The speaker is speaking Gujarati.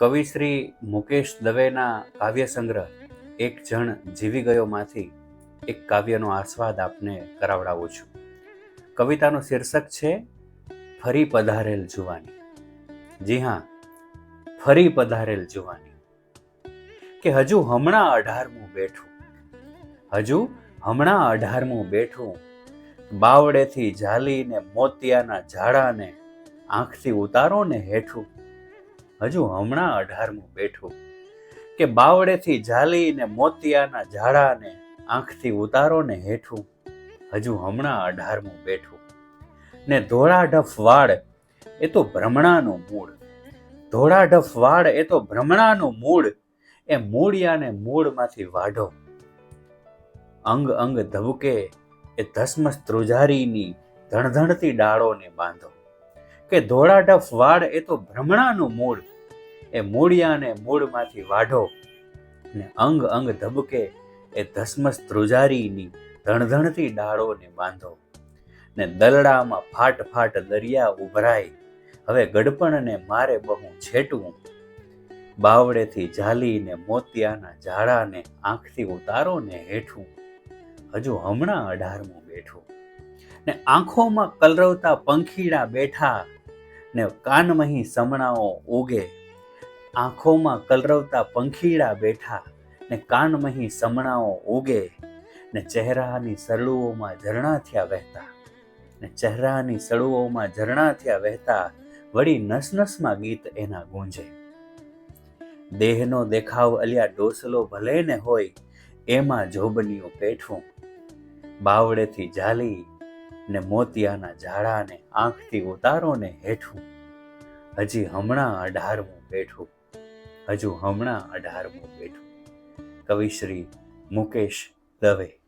કવિ શ્રી મુકેશ દવેના કાવ્ય સંગ્રહ, એક જણ જીવી ગયોમાંથી એક કાવ્યનો આસ્વાદ આપને કરાવડાવું છું. કવિતાનું શીર્ષક છે, ફરી પધારેલ જુવાની. જી હા, ફરી પધારેલ જુવાની. કે હજુ હમણાં અઢારમું બેઠું. હજુ હમણાં અઢારમું બેઠું. બાવડેથી ઝાલીને મોતિયાના ઝાડાને, આંખથી ઉતારો ને હેઠું. હજુ હમણાં અઢારમું બેઠું. કે બાવડેથી ઝાલીને મોતિયાના ઝાડાને આંખથી ઉતારો ને હેઠું હજુ હમણાં અઢારમું બેઠું. ને ધોળાઢફ વાળ એ તો ભ્રમણાનું મૂળ. ધોળાઢફ વાળ એ તો ભ્રમણાનું મૂળ. એ મૂળિયાને મૂળમાંથી વાઢો. અંગ અંગ ધબકે એ ધસમસ ધ્રુજારીની ધણધણતી ડાળોને બાંધો. કે ધોળાઢફ વાળ એ તો ભ્રમણાનું મૂળ. એ મૂળિયાને મૂળમાંથી વાઢો ને અંગ અંગ ધબકે એ ધસમસ ધ્રુજારીની ધણધણતી ડાળોને બાંધો ને દલડામાં ફાટ ફાટ દરિયા ઉભરાય. હવે ગડપણને મારે બહુ છેટવું. બાવડેથી ઝાલીને મોતિયાના ઝાડાને આંખથી ઉતારો ને હેઠું. હજુ હમણાં અઢારમું બેઠું. ને આંખોમાં કલરવતા પંખીડા બેઠા ને કાનમહી સમણાઓ ઉગે. આંખોમાં કલરવતા પંખીડા બેઠા ને કાનમહી સમણાઓ ઉગે ને ચહેરાની સળુઓમાં ઝરણા થયા વહેતા ને ચહેરાની સળુઓમાં ઝરણા થયા વહેતા વળી નસનસમાં ગીત એના ગુંજે. દેહનો દેખાવ અલિયા ડોસલો ભલે ને હોય એમાં જોબનીઓ પેઠું. બાવડેથી ઝાલી ને મોતિયાના ઝાડાને આંખથી ઉતારો ને હેઠું. હજી હમણાં અઢારમું. બેઠું. હજુ હમણાં અઢારમું બેઠું. કવિશ્રી મુકેશ દવે.